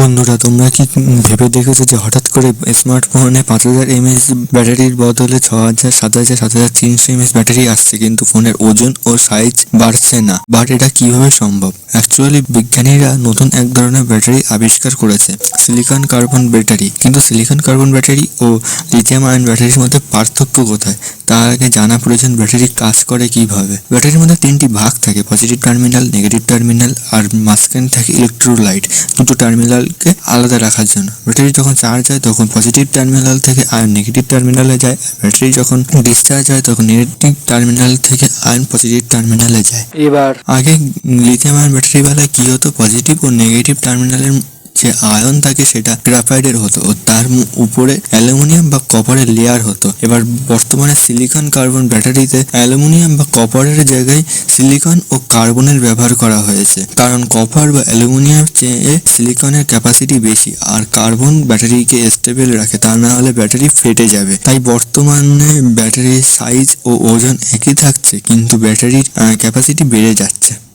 বন্ধুরা, তোমরা কি ভেবে দেখেছ যে হঠাৎ করে স্মার্টফোনে পাঁচ হাজার এমএএচ ব্যাটারির বদলে ছ হাজার, সাত হাজার সাত হাজার তিনশো এমএএচ ব্যাটারি আসছে কিন্তু ফোনের ওজন ও সাইজ বাড়ছে না। বাট এটা কীভাবে সম্ভব? অ্যাকচুয়ালি বিজ্ঞানীরা নতুন এক ধরনের ব্যাটারি আবিষ্কার করেছে সিলিকন কার্বন ব্যাটারি কিন্তু সিলিকন কার্বন ব্যাটারি ও লিথিয়াম আয়ন ব্যাটারির মধ্যে পার্থক্য কোথায়? তার আগে জানা প্রয়োজন ব্যাটারি কাজ করে কীভাবে? ব্যাটারির মধ্যে তিনটি ভাগ থাকে পজিটিভ টার্মিনাল নেগেটিভ টার্মিনাল আর মাঝখানে থাকে ইলেকট্রোলাইট দুটো টার্মিনালকে আলাদা রাখার জন্য। ব্যাটারি যখন চার্জ হয় তখন পজিটিভ টার্মিনাল থেকে আয়ন নেগেটিভ টার্মিনালে যায়। ব্যাটারি যখন ডিসচার্জ হয় তখন নেগেটিভ টার্মিনাল থেকে আয়ন পজিটিভ টার্মিনালে যায়। এবার আগে লিথিয়াম আয়ন ব্যাটারি বেলায় কি হতো? পজিটিভ ও নেগেটিভ টার্মিনালের যে আয়ন থাকে সেটা গ্রাফাইডের হতো ও তার উপরে অ্যালুমিনিয়াম বা কপারের লেয়ার হতো। এবার বর্তমানে সিলিকন কার্বন ব্যাটারিতে অ্যালুমিনিয়াম বা কপারের জায়গায় সিলিকন ও কার্বনের ব্যবহার করা হয়েছে। কারণ কপার বা অ্যালুমিনিয়াম চেয়ে সিলিকনের ক্যাপাসিটি বেশি আর কার্বন ব্যাটারিকে স্টেবল রাখে, তা না হলে ব্যাটারি ফেটে যাবে। তাই বর্তমানে ব্যাটারির সাইজ ও ওজন একই থাকছে, কিন্তু ব্যাটারির ক্যাপাসিটি বেড়ে যাচ্ছে।